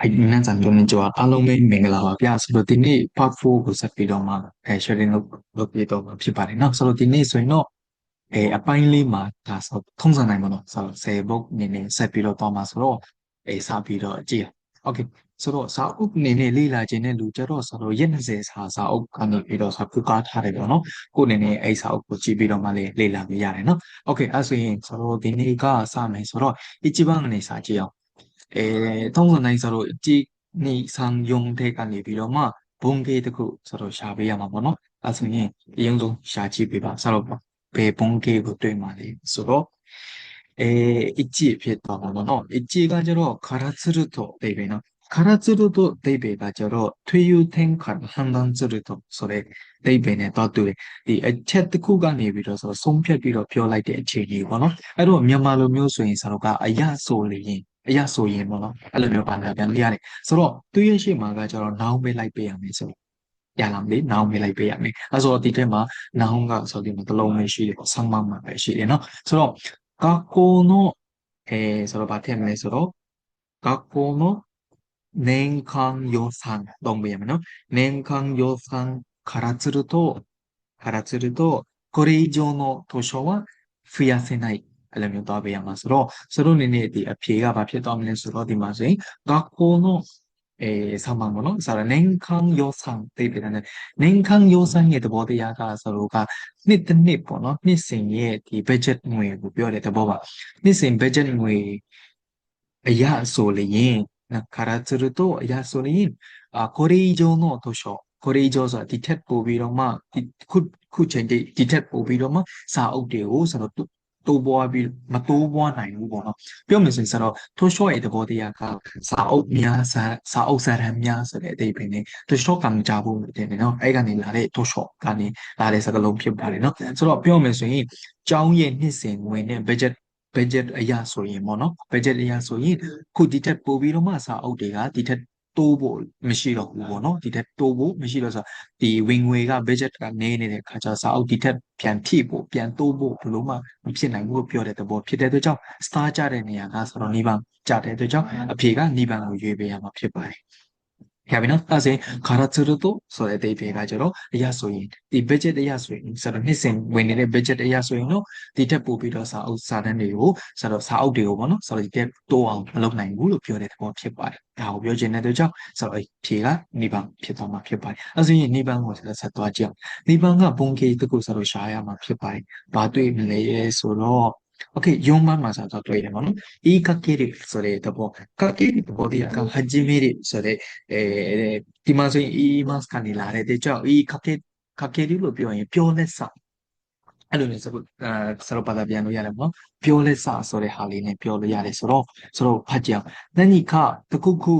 အဲ့ဒီနန်းဆန်တို့နေကြအားလုံးပဲမင်္ဂလာပါဗျာဆိုတော့ဒီနေ့ part 4ကိုဆက်ပြီးတော့မှအဲ sharing လုပ်လုပ်ပြတော့မှာဖြစ်ပါတယ်เนาะဆိုတော့ဒီနေ့ဆိုရင်တော့အဲအပိုင်းလေးမှာဒါဆိုထုံးစံနိုင်ပါတော့ဆိုတော့10 book နေနေဆက်ပြီးတော့သွားမှာဆိုတော့အဲစပြီးတော့ကြည့်โอเคဆိုတော့စာအုပ်အနေနဲ့လေ့လာခြင်းနဲ့လူကြတော့ဆိုတော့ရက်20စာစာအုပ်ကနေပြီးတော့ဆိုကူကားထားတယ်ပေါ့နော်ကိုအနေနဲ့အဲ့စာအုပ်ကိုကြည့်ပြီးတော့မှလေလေ့လာလို့ရတယ်နော်โอเคအဲ့ဆိုရင်ဆိုတော့ဒီနေ့ကစမယ်ဆိုတော့ Ichiban ကနေစာကြည့်အောင် အဲ1009ဆိုတော့ကြည်နီဆန်ယုံတဲ့ကနေပြီးတော့မှဘုံကေတခုဆိုတော့ရှာပေးရမှာပေါ့နော်အဲဆိုရင်အရင်ဆုံးရှာကြည့်ပေးပါဆက်လို့ပါဘယ်ဘုံကေကိုတွေ့မှာလဲဆိုတော့အဲအကြည့်ဖြစ်သွားမှာပေါ့နော်အကြည့်ကကျတော့ခါရစရတော့ဒေဘေနော်ခါရစရတော့ဒေဘေကကျတော့ထွေယူသင်ခါဟန်ဒန်စရတော့ဆိုတဲ့ဒေဘေနဲ့တော့တူတယ်ဒီအချက်တစ်ခုကနေပြီးတော့ဆိုတော့ဆုံးဖြတ်ပြီးတော့ပြောလိုက်တဲ့အခြေအနေပေါ့နော်အဲ့တော့မြန်မာလိုမျိုးဆိုရင်ဆရာတို့ကအရာဆိုလျင် အရာဆိုရင်ပေါ့နော်အဲ့လိုမျိုးပါလာပြန်ပြရတယ်ဆိုတော့သူရဲ့ရှေ့မှာကကျတော့ noun ပဲလိုက်ပေးရမယ်ဆိုရလားမသိ noun ပဲလိုက်ပေးရမယ်အဲ့ဆိုဒီထဲမှာ noun ကဆိုဒီမှာတစ်လုံးပဲရှိတယ်ပေါ့ဆောင်းမမှာပဲရှိတယ်နော်ဆိုတော့学校のえーその場天名その学校の年間予算どんぶやめの年間予算からするとからするとこれ以上の図書は増やせない အဲ့လိုမျိုးသွားပေးရမှာဆိုတော့စတို့နေနေဒီအဖြေကဘာဖြစ်သွားမလဲဆိုတော့ဒီမှာဆိုရင်ဂါကိုနိုအဲဆာမန်ပေါ့နော်ဆာရနင်ခန်းယောဆန်တိတ်ပြန်တယ်နင်ခန်းယောဆန်ရဲ့သဘောတရားကဆိုတော့ကနှစ်တစ်နှစ်ပေါ့နော်နှစ်စဉ်ရဲ့ဒီ budget ငွေကိုပြောတဲ့သဘောပါနှစ်စဉ် budget ငွေအရာဆိုလျင်နာကာရာစရတော့အရာဆိုလျင်အကိုရီဂျိုနိုတိုရှောကိုရီဂျိုဆိုတာဒီထက်ပိုပြီးတော့မှဒီခုခုချိန်တိဒီထက်ပိုပြီးတော့မှစာအုပ်တွေကိုဆိုတော့ တိုးပွားပြီးမတိုးပွားနိုင်ဘူးပေါ့နော်ပြောမယ်ဆိုရင်ဆိုတော့ထိုးရှော့ရဲ့သဘောတရားကစာအုပ်များစာစာအုပ်စာတမ်းများဆိုတဲ့အဓိပ္ပာယ်နဲ့ထိုးရှော့ကံကြဖို့တဲ့နော်အဲ့ကနေလာတဲ့ထိုးရှော့ကနေလာတဲ့စကားလုံးဖြစ်ပါတယ်နော်ဆိုတော့ပြောမယ်ဆိုရင်ကျောင်းရဲ့နှစ်စဉ်ဝင်တဲ့ budget budget အရာဆိုရင်ပေါ့နော် budget အရာဆိုရင်ခုဒီထက်ပိုပြီးတော့မှစာအုပ်တွေကဒီထက် တိုးဖို့မရှိတော့ဘူးပေါ့နော်ဒီထက်တိုးဖို့မရှိတော့ဆိုဒီဝင်ငွေက budget ကနေနေတဲ့ခါကျစာအုပ်ဒီထက်ပြန်ဖြည့်ဖို့ပြန်တိုးဖို့ဘယ်လိုမှမဖြစ်နိုင်ဘူးလို့ပြောတဲ့သဘောဖြစ်တဲ့အတွက်ကြောင့် star ကြတဲ့နေရာကဆိုတော့နိဗ္ဗာန်ကြတဲ့အတွက်ကြောင့်အဖြေကနိဗ္ဗာန်ကိုရွေးပေးရမှာဖြစ်ပါတယ် ရပြီနော်အဲ့ဒါဆိုရင်ခါရတူတူဆိုတဲ့အသေးပေးကကျတော့အရာဆိုရင်ဒီ budget အရာဆိုရင်ဆိုတော့နှစ်စဉ်ဝင်နေတဲ့ budget အရာဆိုရင်တော့ဒီထက်ပိုပြီးတော့စာအုပ်စာတမ်းတွေကိုဆိုတော့စာအုပ်တွေကိုပေါ့နော်ဆိုတော့ဒီကတိုးအောင်မလုပ်နိုင်ဘူးလို့ပြောတဲ့သဘောဖြစ်ပါတယ်ဒါကိုပြောချင်တဲ့အတွက်ကြောင့်ဆိုတော့ဖြေကနိဗ္ဗာန်ဖြစ်သွားမှာဖြစ်ပါတယ်အဲ့ဆိုရင်နိဗ္ဗာန်ကိုဆက်ဆက်သွားကြအောင်နိဗ္ဗာန်ကဘုံကေတကူဆိုတော့ရှားရမှာဖြစ်ပါတယ်ဘာတွေ့မလဲဆိုတော့ Okay 4番မှာဆိုတော့တွေ့တယ်ပေါ့နော်။言いかけるそれともかけるとこでか始めるそれえーဒီမှာဆိုရင်言いますကနေလာတဲ့ကြောင့်言いかけかけるလို့ပြောရင်ပြောလက်စအဲ့လိုမျိုးဆိုတော့အဲစတော့ဘာသာပြန်လို့ရတယ်ပေါ့နော်။ပြောလက်စဆိုတဲ့ဟာလေးနဲ့ပြောလို့ရတယ်ဆိုတော့ဆိုတော့ဖတ်ကြအောင်။何かတခုခု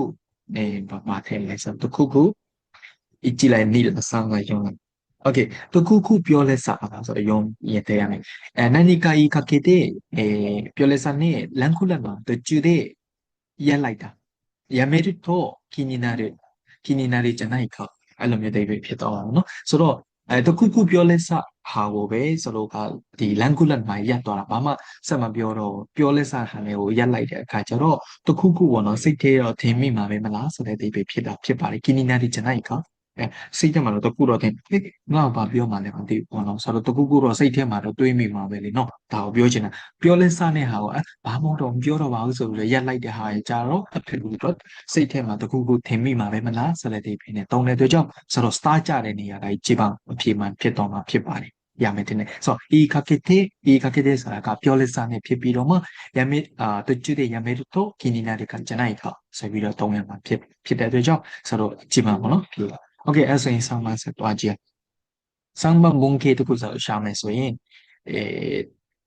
えーဘာမှထဲလဲဆိုတော့တခုခု一来你的三个用了 Okay, to kuku piole sa so yom yete yame. Nani kai kakete piole sa ne lankula no to jude ya laita. Yameru to kininaru kininaru janai ka. အဲ့လိုမျိုး David ဖြစ်သွားတာပေါ့နော်ဆိုတော့အဲတခုခုပြောလဲစဟာကိုပဲဆိုတော့ကဒီ language မှာရက်သွားတာဘာမှဆက်မပြောတော့ပြောလဲစဟန်လေးကိုရက်လိုက်တဲ့အခါကျတော့တခုခုပေါ့နော်စိတ်ထဲရောထင်မိမှာပဲမလားဆိုတဲ့ David ဖြစ်တာဖြစ်ပါတယ် kininaru janai ka အဲစိတ်ထဲမှာတော့တခုတော့တင်ဟေးငါ့ဘာပြောမှလဲမသိဘူးပေါ့နော်ဆိုတော့တခုခုတော့စိတ်ထဲမှာတော့တွေးမိမှာပဲလေနော်ဒါကိုပြောချင်တာပြောလဲစတဲ့ဟာကိုအဲဘာမှတော့မပြောတော့ပါဘူးဆိုပြီးရက်လိုက်တဲ့ဟာကြီးကြတော့အဖြစ်လို့တော့စိတ်ထဲမှာတခုခုထင်မိမှာပဲမလားဆိုတဲ့ဒီဖြစ်နေတုံးတဲ့အတွက်ကြောင့်ဆိုတော့ star ကြတဲ့နေရာတိုင်းကြည်ပါအဖြစ်မှန်ဖြစ်တော့မှာဖြစ်ပါတယ်ရမယ်တင်တယ်ဆိုတော့ဤခကတဲ့ဤခကတဲ့ဆိုတာကပြောလက်စားနဲ့ဖြစ်ပြီးတော့မှရမယ်အာတကျွတဲ့ရမယ်တော့ခင်းနေတာတွေကကျွန်နိုင်ခဆိုပြီးတော့တုံးရမှာဖြစ်ဖြစ်တဲ့အတွက်ကြောင့်ဆိုတော့ကြည်ပါမနော်ဖြစ် Okay အဲ့ဆိုရင်ဆောင်းပါဆက်သွားကြည့်။ဆောင်းပါဘုံကေတခုဆိုရှာမယ်ဆိုရင်အဲ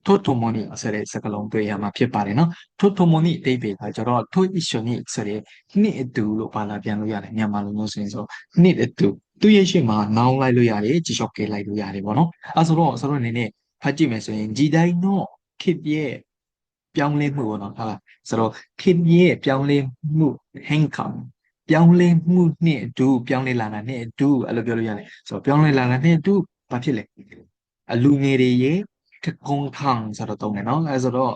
ထို့ထုံမနီဆိုတဲ့စကားလုံးတွေ့ရမှာဖြစ်ပါတယ်နော်ထို့ထုံမနီအတိတ်ပဲကကျတော့ထို့အရှင်နီဆိုတဲ့နှစ်အတူလို့ဘာသာပြန်လို့ရတယ်မြန်မာလိုမျိုးဆိုရင်ဆိုနှစ်အတူသူရဲ့ရှေ့မှာနောင်လိုက်လို့ရတယ်ကြည်လျှော့ကေလိုက်လို့ရတယ်ပေါ့နော်အဲဆိုတော့ဆိုတော့အနေနဲ့ဖတ်ကြည့်မယ်ဆိုရင်ဂျီတိုင်းတော့ခစ်ပြဲပြောင်းလဲမှုပေါ့နော်ဟုတ်လားဆိုတော့ခစ်ပြဲပြောင်းလဲမှု hang come ပြောင်းလဲမှုနဲ့အတူပြောင်းလဲလာတာနဲ့အတူအဲ့လိုပြောလို့ရတယ်ဆိုတော့ပြောင်းလဲလာတာနဲ့အတူဘာဖြစ်လဲအလူငယ်တွေရေကကုန်းခံဆိုတော့တုံးတယ်နော်အဲဆိုတော့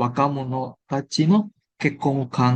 ဝကမနိုတာချီနိုကကုန်းခံ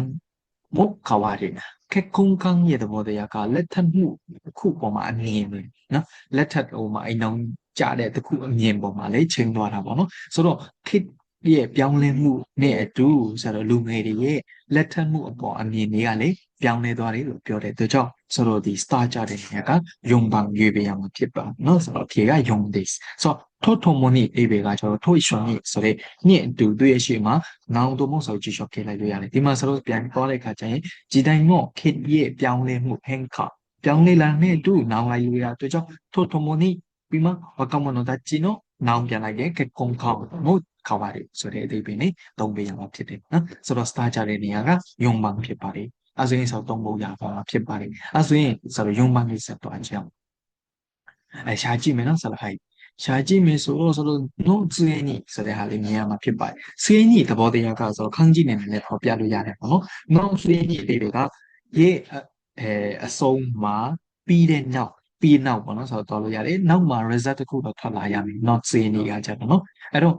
မုတ်ခါဝရီခက်ခုံကန်းရဲ့သဘောတရားကလက်ထပ်မှုတစ်ခုပေါ်မှာအမြင်ပဲနော်လက်ထပ်ဟိုမှာအိမ်အောင်ကြတဲ့တစ်ခုအမြင်ပေါ်မှာလေချိန်သွားတာပေါ့နော်ဆိုတော့ခေတ် ရဲ့ပြောင်းလဲမှုနဲ့အတူဆိုတော့လူငယ်တွေရဲ့လက်ထပ်မှုအပေါ်အမြင်တွေကလေပြောင်းလဲသွားတယ်လို့ပြောတဲ့အတွက်ကြောင့်ဆိုတော့ဒီ star ကြတဲ့နေရာကယုံပန်ရွေးပေးရမှာဖြစ်ပါเนาะဆိုတော့ဖြေကယုံ this ဆိုတော့ထို့ထုံမနီအေဘေကကျွန်တော်ထို့ရွှန်နီဆိုတဲ့ညင့်အတူသူ့ရဲ့ရှေ့မှာနောင်တို့မဟုတ်ဆိုကြည့်ရှော့ခဲ့လိုက်လို့ရတယ်ဒီမှာဆိုတော့ပြန်သွားတဲ့အခါကျရင်ဒီတိုင်းတော့ခေတ်ရဲ့ပြောင်းလဲမှုဟန်ခပြောင်းလဲလာတဲ့အတူနောင်လိုက်လို့ရတဲ့အတွက်ကြောင့်ထို့ထုံမနီပြီးမှဝကမနောတချီနိုနောင်ပြန်လိုက်တဲ့ကကုံခေါမဟုတ် ခေါ်ပါတယ်ဆိုတဲ့အသေးပင်နဲ့သုံးပေးရမှာဖြစ်တယ်နော်ဆိုတော့ star ကြတဲ့နေရာကယုံမှန်ဖြစ်ပါတယ်အဲဆိုရင်ဆိုသုံးဖို့ရပါမှာဖြစ်ပါတယ်အဲဆိုရင်ဆိုတော့ယုံမှန်လေးဆက်သွားကြအောင်အဲရှားကြည့်မယ်နော်ဆိုတော့ဟိုက်ရှားကြည့်မယ်ဆိုတော့ဆိုတော့ no ဇင်းနီဆိုတဲ့ဟာလေးမြင်ရမှာဖြစ်ပါတယ်ဇင်းနီသဘောတရားကဆိုတော့ခန်းကြည့်နေတယ်လည်းပေါ်ပြလို့ရတယ်ပေါ့နော် no ဇင်းနီလေးတွေကရေးအဲအစုံမှာပြီးတဲ့နောက်ပြီးနောက်ပေါ့နော်ဆိုတော့တော်လို့ရတယ်နောက်မှာ result တစ်ခုတော့ထွက်လာရမယ် not ဇင်းနီကကြတော့နော်အဲ့တော့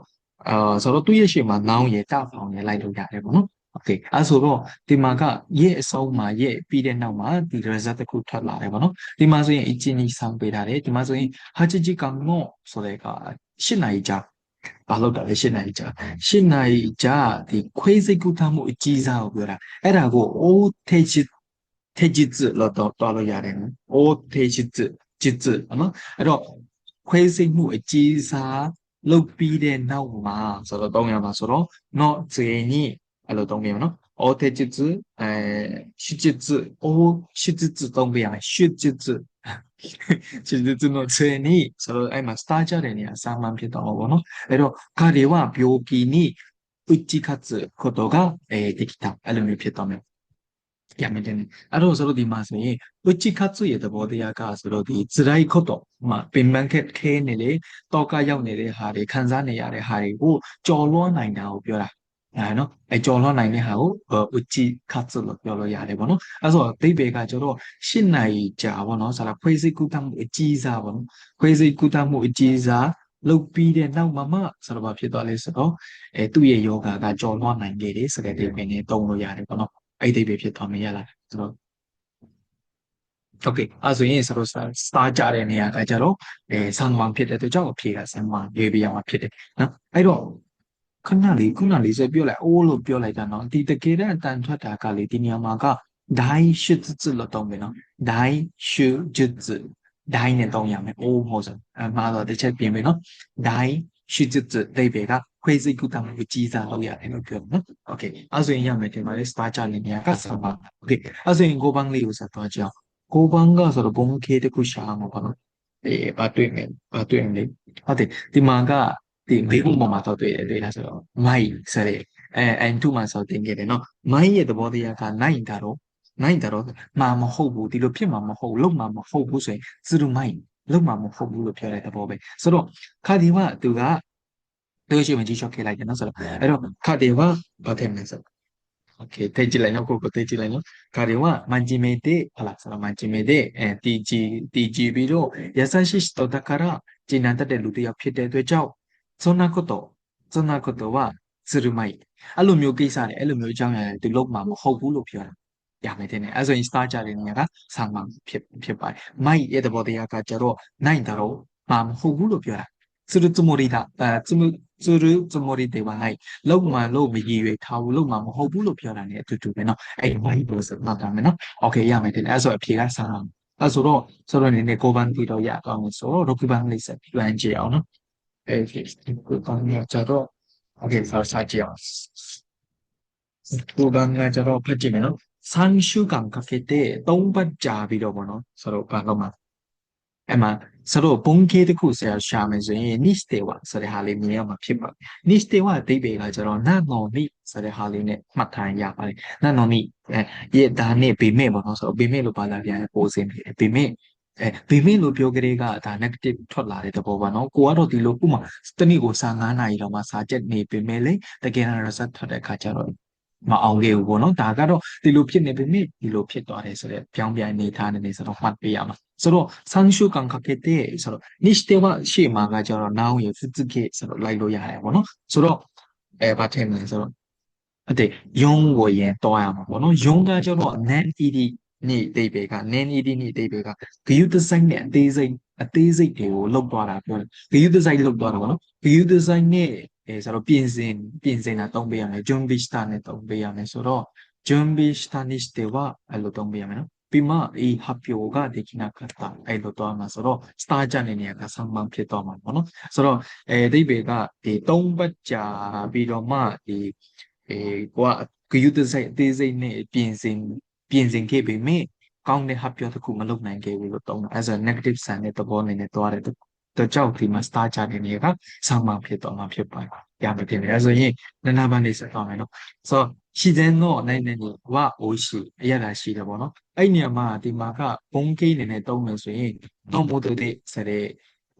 အာဆိုတော့သူ့ရဲ့ရှေ့မှာနောင်ရတဖောင်ရလိုက်လို့ရတယ်ပေါ့နော်โอเคအဲဆိုတော့ဒီမှာကရဲ့အစုံမှာရဲ့ပြီးတဲ့နောက်မှာဒီ result တစ်ခုထွက်လာတယ်ပေါ့နော်ဒီမှာဆိုရင်အချင်းကြီးဆောင်းပေးထားတယ်ဒီမှာဆိုရင်ဟာချီဂျီကောင်နော့ဆိုတဲ့က၈နိုင်ကြာဘာလို့တာလဲ၈နိုင်ကြာ၈နိုင်ကြာဒီခွေးစိတ်ကူးထားမှုအကြီးစားကိုပြောတာအဲ့ဒါကို o ထေချစ်ထေချစ်လို့တော့တော်လို့ရတယ်နော် o ထေချစ်ချစ်နော်အဲ့တော့ခွေးစိတ်မှုအကြီးစား လုတ်ပြီးတဲ့နောက်မှာဆိုတော့သုံးရမှာဆိုတော့ not ဇေနီအဲ့လိုသုံးပြမှာနော်အော်တေချစ်ဇအဲရှစ်ချစ်ဇအိုးရှစ်ချစ်ဇသုံးပြရမယ်ရှစ်ချစ်ဇရှစ်ချစ်ဇ not ဇေနီဆိုတော့အဲ့မှာ star ကြတဲ့နေရာစာမှန်ဖြစ်တော့ဘောနော်အဲ့တော့ခါရီဝဘျိုကီနီဥချီခတ်ဇခတော့ကအဲတကိတာအဲ့လိုမျိုးဖြစ်တော့မယ် ပြန်မတင်အဲ့တော့ဆိုတော့ဒီမှာဆိုရင် uchikatsu ရဲ့သဘောတရားကဆိုတော့ဒီ zirai koto မှာပင်ပန်းခက်ခဲနေလေတော့ကရောက်နေတဲ့ဟာတွေခံစားနေရတဲ့ဟာတွေကိုကြော်လွှမ်းနိုင်တာကိုပြောတာအဲနော်အဲကြော်လွှမ်းနိုင်တဲ့ဟာကို uchikatsu လို့ပြောလို့ရတယ်ပေါ့နော်အဲ့ဆိုသိပေကကျတော့၈နိုင်ကြာပေါ့နော်ဆရာခွေးစိတ်ကုသမှုအကြီးစားပေါ့နော်ခွေးစိတ်ကုသမှုအကြီးစားလုတ်ပြီးတဲ့နောက်မှာမှဆိုတော့ဘာဖြစ်သွားလဲဆိုတော့အဲသူ့ရဲ့ယောဂါကကြော်လွှမ်းနိုင်လေတယ်ဆိုတဲ့ဒီပင်နဲ့တုံးလို့ရတယ်ပေါ့နော် အဲ့ဒီပဲဖြစ်သွားမယ်ရလားဆိုတော့ okay အဲဆိုရင်ဆိုတော့စားကြတဲ့နေရာကကြတော့အဲဆံမောင်ဖြစ်တဲ့အတွက်ကြောင့်အဖြေကဆံမောင်ရေးပြရမှာဖြစ်တယ်နော်အဲ့တော့ခဏလေးခုနလေးဆိုပြောလိုက်အိုးလို့ပြောလိုက်တာနော်ဒီတကယ်တမ်းအတန်ထွက်တာကလေဒီနေရာမှာကဒိုင်ရှုဇစ်လို့တောင်းမယ်နော်ဒိုင်ရှုဇစ်ဒိုင်နဲ့တောင်းရမယ်အိုးမဟုတ်ဆိုအမှားတော့တစ်ချက်ပြင်မယ်နော်ဒိုင်ရှုဇစ်ဒိဗေက ခွေးစိတ်ကုသမှုကိုကြီးစားလုပ်ရတယ်လို့ပြောနော်။ Okay အဲဆိုရင်ရမယ်ထင်ပါတယ် star chart လေးနေရာကဆပါ။ Okay အဲဆိုရင်ကိုပန်းလေးကိုဆက်သွားကြအောင်။ကိုပန်းကဆိုတော့ဘုံခေတစ်ခုရှာမှာပါနော်။အေးဘာတွေ့မလဲ။ဘာတွေ့မလဲ။ဟုတ်တယ်ဒီမှာကဒီမေဘုံပေါ်မှာတော့တွေ့တယ်တွေ့လားဆိုတော့ my ဆိုတဲ့အဲ and to မှာဆိုတင်ခဲ့တယ်နော်။ my ရဲ့သဘောတရားကနိုင်တာတော့နိုင်တာတော့မှာမဟုတ်ဘူးဒီလိုဖြစ်မှာမဟုတ်လုံမှာမဟုတ်ဘူးဆိုရင်စူမိုင်းလုံမှာမဟုတ်ဘူးလို့ပြောတဲ့သဘောပဲဆိုတော့ခါဒီမသူက တို့ရှိမှကြီးချော့ခဲ့လိုက်တယ်နော်ဆိုတော့အဲ့တော့ခတေဝဘာထင်လဲဆိုတော့โอเคသိကြည့်လိုက်နော်ကိုကိုသိကြည့်လိုက်နော်ခတေဝမန်ဂျီမေတေဟလာဆိုတော့မန်ဂျီမေတေအဲတီဂျီတီဂျီပြီးတော့ယဆရှိတောတကရဂျီနန်တတ်တဲ့လူတယောက်ဖြစ်တဲ့အတွက်ကြောင့်ဇောနာကုတောဇောနာကုတောဝစရမိုက်အဲ့လိုမျိုးကိစ္စနဲ့အဲ့လိုမျိုးအကြောင်းအရာတွေသူလုပ်မှာမဟုတ်ဘူးလို့ပြောတာရမယ်တဲ့။အဲဆိုရင် star ကြတဲ့နေရာကဆာမန်ဖြစ်ဖြစ်ပါတယ်။မိုက်ရဲ့သဘောတရားကကျတော့နိုင်တယ်တော့မမဟုတ်ဘူးလို့ပြောတာ するつもりだအဲつむするつもりではないလောက်မှလို့မရည်ရွယ်ထားဘူးလောက်မှမဟုတ်ဘူးလို့ပြောတာ ਨੇ အတူတူပဲเนาะအဲ့မိုက်လို့ဆိုမှတ်တာမယ်เนาะโอเคရမယ်တဲ့အဲ့ဆိုအဖြေကဆာမန်အဲ့ဆိုတော့ဆိုတော့နေနေကိုပန်းတီတော့ရအောင်ဆိုတော့ဒုက္ခပန်းလေးဆက်ပြန်ကြည့်အောင်เนาะအဲဒီကိုပန်းကကြတော့โอเคဆောက်စားကြည့်အောင်ကိုပန်းကကြတော့ဖတ်ကြည့်မယ်နော်3週間かけて3ပတ်ကြာပြီးတော့ပေါ့နော်ဆိုတော့ဘာလို့မှာ အဲ့မှာဆိုတော့ဘုံကေတခုဆရာရှာမယ်ဆိုရင် niche တေဝဆိုတဲ့ဟာလေးမြင်ရမှာဖြစ်ပါတယ် niche တေဝအတိတ်ပဲကကျတော့နတ်နော်နိဆိုတဲ့ဟာလေးနဲ့မှတ်ထားရပါတယ်နတ်နော်နိအဲရဒါနဲ့ဗေမဲ့ပေါ့နော်ဆိုတော့ဗေမဲ့လို့ပါလာပြန်ပိုစင်းပြီဗေမဲ့အဲဘေမင်းလို့ပြောကြတဲ့ကဒါ negative ထွက်လာတဲ့သဘောပါနော်ကိုကတော့ဒီလိုဥမာတနည်းကိုစာ9နာရီတော့မှစာချက်နေပေမဲ့လေတကယ်တော့ result ထွက်တဲ့အခါကျတော့ မအောင်ခဲ့ဘူးပေါ့နော်ဒါကတော့ဒီလိုဖြစ်နေပေမဲ့ဒီလိုဖြစ်သွားတယ်ဆိုတော့ပြောင်းပြန်နေထားနေနေဆိုတော့မှတ်ပေးရမှာဆိုတော့3週間かけてဆိုတော့にしてはရှေ့မှာကကျတော့ now ရ2つけဆိုတော့လိုက်လို့ရတယ်ပေါ့နော်ဆိုတော့အဲဘာထင်လဲဆိုတော့ ဟုတ်တယ်ယုံကိုရင်တွားရမှာပေါ့နော်ယုံကကျတော့ nan ed နေ့အတိတ်ပဲက nan ed နေ့အတိတ်ပဲကဂယုတစိုက်နဲ့အသေးစိတ်အသေးစိတ်တွေကိုလောက်သွားတာပြောတယ်ဂယုတစိုက်လောက်သွားတာပေါ့နော်ဂယုတစိုက်နဲ့ အဲဆိုတော့ပြင်ဆင်ပြင်ဆင်တာတုံးပေးရမယ် junbi star နဲ့တုံးပေးရမယ်ဆိုတော့ junbi star にしてはအဲ့လိုတုံးပေးရမယ်နော်ပြီးမှဒီ発表ができなかったအဲ့လိုတော့မှာဆိုတော့ star ကြတဲ့နေရာက3番ဖြစ်သွားမှာပေါ့နော်ဆိုတော့အဲအတိတ်ပဲကဒီ3ပတ်ကြာပြီးတော့မှဒီအဲကိုကဂယုတစိုက်အသေးစိတ်နဲ့ပြင်ဆင်ပြင်ဆင်ခဲ့ပေမဲ့ကောင်းတဲ့発表တစ်ခုမလုပ်နိုင်ခဲ့ဘူးလို့တုံးတာအဲဆို negative sign နဲ့သဘောအနေနဲ့သွားတယ် တော့ကြောက်ဒီမှာ star ကြတဲ့နေရာကဆောင်းမှဖြစ်တော့မှာဖြစ်ပါတယ်။ရမယ်တင်တယ်။အဲဆိုရင်နနာဘာနေဆက်သွားမယ်နော်။ဆိုတော့ရှိတဲ့တော့နိုင်နေနေဝအိုးရှိအရသာရှိတယ်ပေါ့နော်။အဲ့နေရာမှာဒီမှာကဘုံကိန်းနေနဲ့တုံးမယ်ဆိုရင်တော့မို့တဲ့ဆိုတဲ့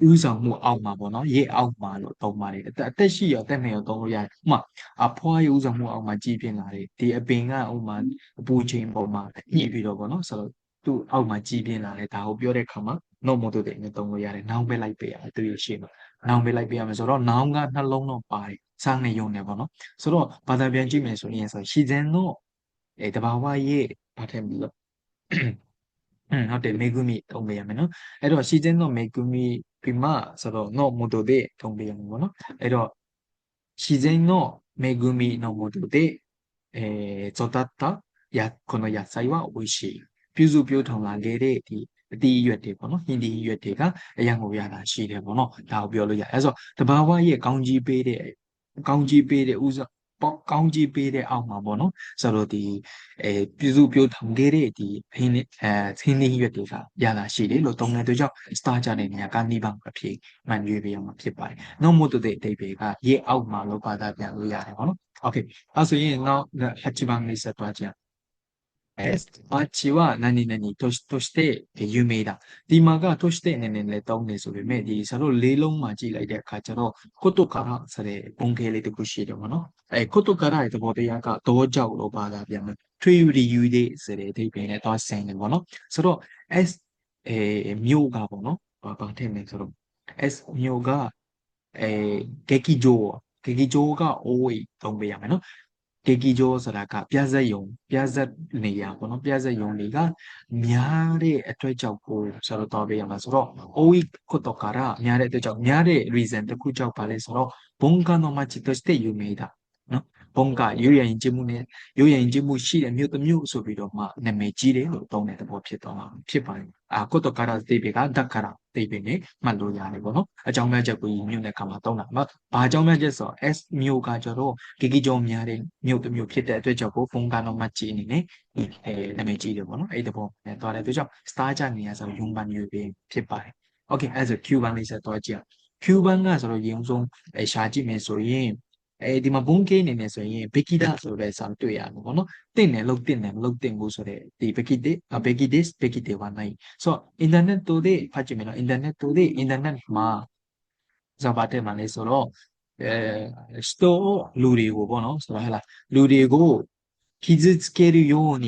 ဥဆောင်မှုအောက်မှာပေါ့နော်ရေအောက်မှာလို့သုံးပါတယ်အသက်အသက်ရှိရအသက်နဲ့ရောသုံးလို့ရတယ်ဥမာအဖွားရဥဆောင်မှုအောက်မှာကြီးပြင်းလာတယ်ဒီအပင်ကဥမာအပူချိန်ပုံမှာညှိပြီးတော့ပေါ့နော်ဆိုတော့ သူ့အောက်မှာကြီးပြင်းလာတယ်ဒါကိုပြောတဲ့အခါမှာ no မို့တဲ့နဲ့သုံးလို့ရတယ်နောင်ပဲလိုက်ပေးရတယ်သူရရှိမှာနောင်ပဲလိုက်ပေးရမယ်ဆိုတော့နောင်ကနှလုံးတော့ပါတယ်စမ်းနေရုံနဲ့ပေါ့နော်ဆိုတော့ဘာသာပြန်ကြည့်မယ်ဆိုရင်ဆိုရှီဇန်တော့အဲတဘာဝရဲ့ဘာထက်ပြီးတော့อืมဟုတ်တယ်မေဂူမီသုံးပေးရမယ်နော်အဲ့တော့ရှီဇန်တော့မေဂူမီပြီးမှဆိုတော့ no မို့တဲ့သုံးပေးရမယ်ပေါ့နော်အဲ့တော့自然の恵みのもとで、えー、育ったやこの野菜は美味しい。 ပြုစုပြောထောင်လာခဲ့တဲ့ဒီအတီးရွက်တွေပေါ့နော်ဟင်းဒီရွက်တွေကအရန်ကိုရတာရှိတယ်ပေါ့နော်ဒါကိုပြောလို့ရအဲဆိုတဘာဝရဲ့ကောင်းကြီးပေးတဲ့ကောင်းကြီးပေးတဲ့ဥစားပေါ့ကောင်းကြီးပေးတဲ့အောက်မှာပေါ့နော်ဆိုတော့ဒီအဲပြုစုပြောထောင်ခဲ့တဲ့ဒီဟင်းအဲဟင်းဒီရွက်တွေကရတာရှိတယ်လို့သုံးတဲ့အတွက်ကြောင့် star ကြတဲ့နေရာကနေပါအဖြစ်မှန်ရွေးပေးရမှာဖြစ်ပါတယ်။နောက်မို့တဲ့အတိတ်တွေကရေအောက်မှာလောက်ပါတာပြန်လို့ရတယ်ပေါ့နော်။ Okay အဲဆိုရင်နောက်8番လေးဆက်သွားကြ es achiwa nani nani to to shite ယူမေးတာဒီမှာက to shite အနေနဲ့လည်းတောင်းနေဆိုပေမဲ့ဒီဆရာတို့လေးလုံးမှာကြည့်လိုက်တဲ့အခါကျတော့ကုတုကာရဆိုတဲ့ပုံကလေးတစ်ခုရှိတယ်ပေါ့နော်အဲကုတုကာရရဲ့သဘောတရားကတော့ကြောက်လို့ပါတာပြန်မယ်ထွေယူဒီယူဒီဆိုတဲ့အဓိပ္ပာယ်နဲ့တော့ဆိုင်တယ်ပေါ့နော်ဆိုတော့ s အဲမြို့ကပေါ့နော်ဘာထည့်မလဲဆိုတော့ s မြို့ကအဲဂေကီဂျိုဂေကီဂျိုက o သုံးပေးရမယ်နော် ဒေကီကျောဆိုတာကပြဇက်ယုံပြဇက်နေရာပေါ့နော်ပြဇက်ယုံတွေကများတဲ့အတွက်ကြောင့်ကိုဆိုတော့တော့ပြရမှာဆိုတော့အိုဝီကိုတော့ကာရာများတဲ့အတွက်ကြောင့်များတဲ့ reason တစ်ခုကြောင့်ပါလဲဆိုတော့ဘုံကနောမချီတစတဲ့ယူမေးတာနော် ဘုံကရိုးရရင်ကျမှုနဲ့ရိုးရရင်ကျမှုရှိတဲ့မြို့တစ်မြို့ဆိုပြီးတော့မှနာမည်ကြီးတယ်လို့သုံးတဲ့သဘောဖြစ်သွားမှာဖြစ်ပါတယ်အာကိုတော့ကာရာတေဘေကဒက်ကာရာတေဘေနဲ့မှတ်လို့ရတယ်ပေါ့နော်အကြောင်းပြချက်ကိုမြို့နဲ့ခါမှာသုံးတာဘာအကြောင်းပြချက်ဆို S မြို့ကကျတော့ဂီဂီကျော်များတဲ့မြို့တစ်မြို့ဖြစ်တဲ့အတွက်ကြောင့်ကိုဘုံကနောမချီအနေနဲ့အဲနာမည်ကြီးတယ်ပေါ့နော်အဲ့ဒီသဘောနဲ့သွားတဲ့အတွက်ကြောင့် star ကြနေရဆိုယုံပန်ရွေးပေးဖြစ်ပါတယ် okay အဲ့ဆို Q ဘန်လေးဆက်သွားကြည့်အောင် Q ဘန်ကဆိုတော့ရေုံဆုံးအဲရှာကြည့်မယ်ဆိုရင် အဲဒီမှာဘုံကိနေနေဆိုရင်ဘီကီတာဆိုတဲ့စာတွေ့ရမှာပေါ့နော်တင့်တယ်လို့တင့်တယ်မလို့တင့်ဘူးဆိုတဲ့ဒီဘီကီတေဘီကီဒစ်ဘီကီတေဝနိုင်ဆိုတော့အင်တာနက်တို့တဲ့ဖတ်ကြည့်မယ်နော်အင်တာနက်တို့တဲ့အင်တာနက်မှာဇာပါတဲ့မှာလေဆိုတော့အဲစတိုလူတွေကိုပေါ့နော်ဆိုတော့ဟဲ့လားလူတွေကို傷つけるように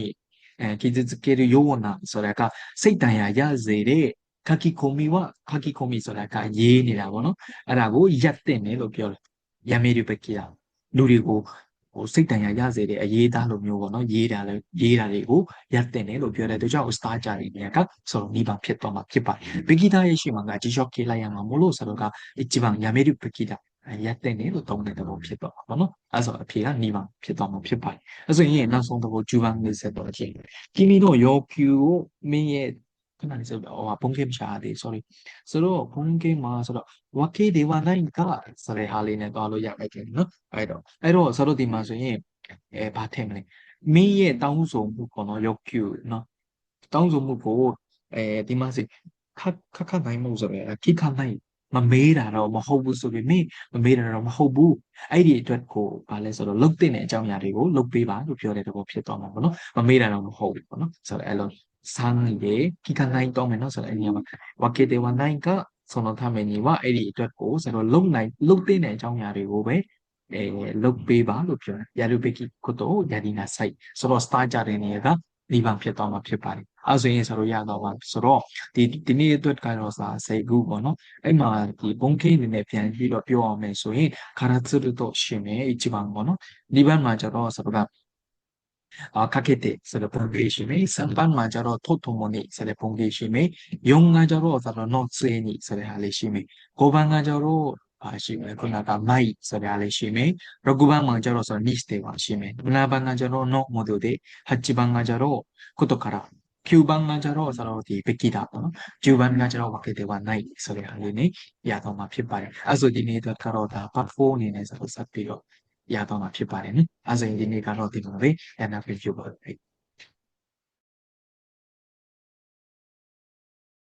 え傷つけるようなそれがစိတ်တန်ရာရစေတဲ့ခキコミはခキコミဆိုတာကရေးနေတာပေါ့နော်အဲ့ဒါကိုရက်တင်တယ်လို့ပြောတယ် ရမေရီပကီယာလူတွေကိုဟိုစိတ်တန်ရာရစေတဲ့အရေးသားလိုမျိုးပေါ့နော်ရေးတာလဲရေးတာတွေကိုရက်တင်တယ်လို့ပြောတဲ့အတွက်ကြောင့် star ကြတဲ့နေရာကဆိုတော့နိဗ္ဗာန်ဖြစ်သွားမှာဖြစ်ပါတယ်ပကီတာရဲ့ရှိမှာကជីရှော့ကေလိုက်ရမှာမလို့ဆိုတော့က一番ရမေရီပကီတာရက်တဲ့နေလို့သုံးတဲ့သဘောဖြစ်တော့မှာပေါ့နော်အဲဆိုအဖြေကနီးမှာဖြစ်သွားမှာဖြစ်ပါတယ်အဲဆိုရင်နောက်ဆုံးသဘောဂျူဗန်လေးဆက်တော့ချင်းကီမီတို့ယောကျူကိုမင်းရဲ့ ခဏလေးဆိုတော့ဟိုဘုံကိမရှာသေး sorry ဆိုတော့ဘုံကိမှာဆိုတော့ဝကေဒေဝနိုင်ကဆိုတဲ့ဟာလေးနဲ့တွားလို့ရလိုက်တယ်နော်အဲ့တော့အဲ့တော့ဆိုတော့ဒီမှာဆိုရင်အဲဘာထည့်မလဲမင်းရဲ့တောင်းဆိုမှုပေါ့နော်ယောကျူနော်တောင်းဆိုမှုကိုအဲဒီမှာစီခက်ခက်ခက်နိုင်မှုဆိုရယ်ခိခနိုင်မမေးတာတော့မဟုတ်ဘူးဆိုပေမဲ့မမေးတာတော့မဟုတ်ဘူးအဲ့ဒီအတွက်ကိုဗာလဲဆိုတော့လုတ်တဲ့အကြောင်းအရာတွေကိုလုတ်ပေးပါလို့ပြောတဲ့တဘောဖြစ်သွားမှာပေါ့နော်မမေးတာတော့မဟုတ်ဘူးပေါ့နော်ဆိုတော့အဲ့လို 3개 기간나인 떠면은 저는 애니가 왔게 되와 나니까 ဆုံးလုံးထမယ်ညီမအဲ့ဒီအတွက်ကိုကျွန်တော်လုံနိုင်လုံသိတဲ့အကြောင်းအရာတွေကိုပဲအဲလုတ်ပေးပါလို့ပြောတယ်ယာရုပိကိကုတောယာဒီနာဆိုင်ဆိုတော့ start ကြတဲ့နေရာကဒီဘန်ဖြစ်သွားမှာဖြစ်ပါတယ်အဲဆိုရင်ဆိုတော့ရတော့ပါဆိုတော့ဒီဒီနေ့အတွက်ကတော့စာစိတ်ကူပေါ့နော်အဲ့မှာဒီဘုံခင်းနေနဲ့ပြန်ပြီးတော့ပြောအောင်မယ်ဆိုရင်ခါရသုတ္တရှင်နဲ့အချို့ပါပေါ့နော်ဒီဘန်မှာကျတော့ဆိုတော့ 아 가케테 그래서 봉게심이 상방만 저로 토토모니 그래서 봉게심이 용가 저로 저로 노츠에니 그래서 할래심이 고방가 저로 ပါရှိမယ်ခုနက mic ဆိုတာလည်းရှိမယ်ရကူဘန်မှာကျတော့ဆို niche တွေပါရှိမယ်ဒနာဘန်ကကျတော့ no model တွေဟတ်ချဘန်ကကျတော့ခုတからဖြူဘန်ကကျတော့ဆိုတော့ဒီပကိတာပေါ့နော်ဂျူဘန်ကကျတော့ဝါကေတေဝါ night ဆိုတဲ့အလေးနေရတော့မှာဖြစ်ပါတယ်အဲ့ဆိုဒီနေ့အတွက်ကတော့ဒါ part 4အနေနဲ့ဆိုတော့ဆက်ပြီးတော့ ရတော့မှာဖြစ်ပါတယ်နော်အဲဆိုရင်ဒီနေ့ကတော့ဒီလိုပဲ NF review ပါပဲ